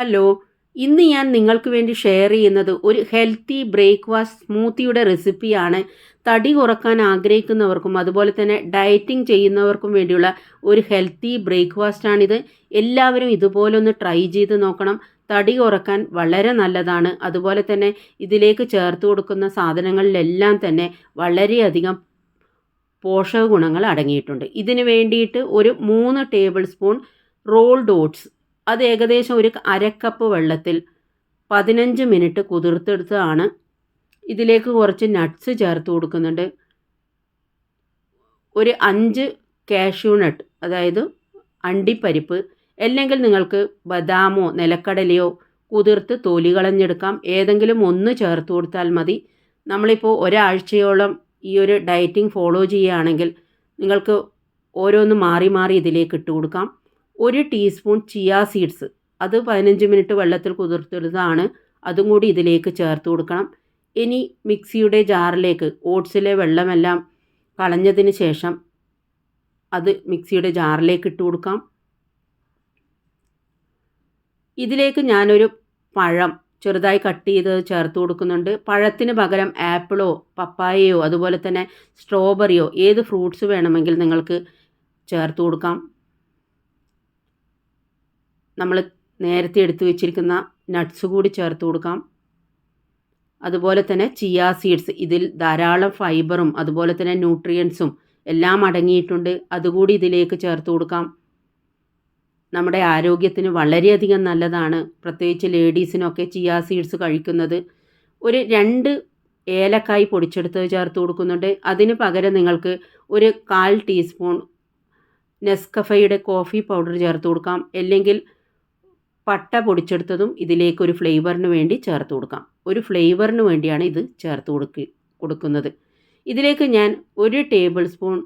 Hello ഇന്ന് ഞാൻ നിങ്ങൾക്ക് വേണ്ടി ഷെയർ ചെയ്യുന്നത് ഒരു ഹെൽത്തി ബ്രേക്ക്ഫാസ്റ്റ് സ്മൂത്തിയുടെ റെസിപ്പിയാണ് തടി കുറയ്ക്കാൻ ആഗ്രഹിക്കുന്നവർക്കും അതുപോലെ തന്നെ ഡയറ്റിംഗ് ചെയ്യുന്നവർക്കും വേണ്ടിയുള്ള ഒരു ഹെൽത്തി ബ്രേക്ക്ഫാസ്റ്റാണിത് എല്ലാവരും ഇതുപോലൊന്ന് ട്രൈ ചെയ്ത് നോക്കണം. തടി കുറയ്ക്കാൻ വളരെ നല്ലതാണ്. അതുപോലെ തന്നെ ഇതിലേക്ക് ചേർത്ത് കൊടുക്കുന്ന സാധനങ്ങളിലെല്ലാം തന്നെ വളരെയധികം പോഷക ഗുണങ്ങൾ അടങ്ങിയിട്ടുണ്ട്. ഇതിന് വേണ്ടിയിട്ട് ഒരു മൂന്ന് ടേബിൾ സ്പൂൺ റോൾഡ് ഓട്സ് അത് ഏകദേശം ഒരു അരക്കപ്പ് വെള്ളത്തിൽ പതിനഞ്ച് മിനിറ്റ് കുതിർത്തെടുത്തതാണ്. ഇതിലേക്ക് കുറച്ച് നട്ട്സ് ചേർത്ത് കൊടുക്കുന്നുണ്ട്. ഒരു അഞ്ച് കാഷ്യൂ നട്ട് അതായത് അണ്ടിപ്പരിപ്പ് അല്ലെങ്കിൽ നിങ്ങൾക്ക് ബദാമോ നിലക്കടലയോ കുതിർത്ത് തൊലി കളഞ്ഞെടുക്കാം. ഏതെങ്കിലും ഒന്ന് ചേർത്ത് കൊടുത്താൽ മതി. നമ്മളിപ്പോൾ ഒരാഴ്ചയോളം ഈ ഒരു ഡയറ്റിംഗ് ഫോളോ ചെയ്യുകയാണെങ്കിൽ നിങ്ങൾക്ക് ഓരോന്ന് മാറി മാറി ഇതിലേക്ക് ഇട്ട് കൊടുക്കാം. ഒരു ടീസ്പൂൺ ചിയ സീഡ്സ് അത് പതിനഞ്ച് മിനിറ്റ് വെള്ളത്തിൽ കുതിർത്തിടുന്നതാണ്. അതും കൂടി ഇതിലേക്ക് ചേർത്ത് കൊടുക്കണം. ഇനി മിക്സിയുടെ ജാറിലേക്ക് ഓട്സിലെ വെള്ളമെല്ലാം കളഞ്ഞതിന് ശേഷം അത് മിക്സിയുടെ ജാറിലേക്ക് ഇട്ട് കൊടുക്കാം. ഇതിലേക്ക് ഞാനൊരു പഴം ചെറുതായി കട്ട് ചെയ്ത് ചേർത്ത് കൊടുക്കുന്നുണ്ട്. പഴത്തിന് പകരം ആപ്പിളോ പപ്പായയോ അതുപോലെ തന്നെ സ്ട്രോബെറിയോ ഏത് ഫ്രൂട്ട്സ് വേണമെങ്കിൽ നിങ്ങൾക്ക് ചേർത്ത് കൊടുക്കാം. നമ്മൾ നേരത്തെ എടുത്തു വെച്ചിരിക്കുന്ന നട്ട്സ് കൂടി ചേർത്ത് കൊടുക്കാം. അതുപോലെ തന്നെ ചിയ സീഡ്സ് ഇതിൽ ധാരാളം ഫൈബറും അതുപോലെ തന്നെ ന്യൂട്രിയൻസും എല്ലാം അടങ്ങിയിട്ടുണ്ട്. അതുകൂടി ഇതിലേക്ക് ചേർത്ത് കൊടുക്കാം. നമ്മുടെ ആരോഗ്യത്തിന് വളരെയധികം നല്ലതാണ്. പ്രത്യേകിച്ച് ലേഡീസിനൊക്കെ ചിയ സീഡ്സ് കഴിക്കുന്നത്. ഒരു രണ്ട് ഏലക്കായ് പൊടിച്ചെടുത്ത് ചേർത്ത് കൊടുക്കുന്നുണ്ട്. അതിന് പകരം നിങ്ങൾക്ക് ഒരു കാൽ ടീസ്പൂൺ നെസ്കഫയുടെ കോഫി പൗഡർ ചേർത്ത് കൊടുക്കാം. അല്ലെങ്കിൽ പട്ട പൊടിച്ചെടുത്തതും ഇതിലേക്ക് ഒരു ഫ്ലേവറിന് വേണ്ടി ചേർത്ത് കൊടുക്കാം. ഒരു ഫ്ലേവറിന് വേണ്ടിയാണ് ഇത് ചേർത്ത് കൊടുക്ക കൊടുക്കുന്നത്. ഇതിലേക്ക് ഞാൻ ഒരു ടേബിൾ സ്പൂൺ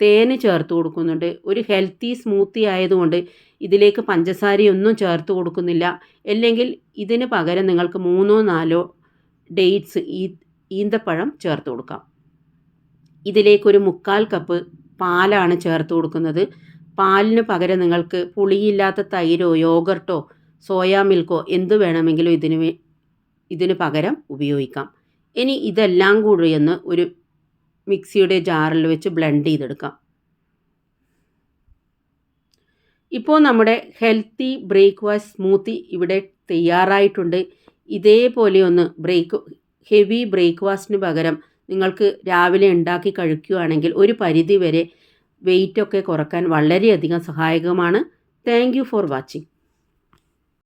തേൻ ചേർത്ത് കൊടുക്കുന്നുണ്ട്. ഒരു ഹെൽത്തി സ്മൂത്തി ആയതുകൊണ്ട് ഇതിലേക്ക് പഞ്ചസാരയൊന്നും ചേർത്ത് കൊടുക്കുന്നില്ല. അല്ലെങ്കിൽ ഇതിന് പകരം നിങ്ങൾക്ക് മൂന്നോ നാലോ ഡേറ്റ്സ് ഈ ഈന്തപ്പഴം ചേർത്ത് കൊടുക്കാം. ഇതിലേക്കൊരു മുക്കാൽ കപ്പ് പാലാണ് ചേർത്ത് കൊടുക്കുന്നത്. പാലിന് പകരം നിങ്ങൾക്ക് പുളിയില്ലാത്ത തൈരോ യോഗർട്ടോ സോയാ മിൽക്കോ എന്ത് വേണമെങ്കിലും ഇതിന് ഇതിന് പകരം ഉപയോഗിക്കാം. ഇനി ഇതെല്ലാം കൂടി ഒന്ന് ഒരു മിക്സിയുടെ ജാറിൽ വെച്ച് ബ്ലെൻഡ് ചെയ്തെടുക്കാം. ഇപ്പോൾ നമ്മുടെ ഹെൽത്തി ബ്രേക്ക്ഫാസ്റ്റ് സ്മൂത്തി ഇവിടെ തയ്യാറായിട്ടുണ്ട്. ഇതേപോലെ ഒന്ന് ബ്രേക്ക് ഹെവി ബ്രേക്ക്ഫാസ്റ്റിന് പകരം നിങ്ങൾക്ക് രാവിലെ ഉണ്ടാക്കി കഴിക്കുകയാണെങ്കിൽ ഒരു പരിധി വരെ വെയിറ്റൊക്കെ കുറയ്ക്കാൻ വളരെയധികം സഹായകമാണ്. Thank for watching.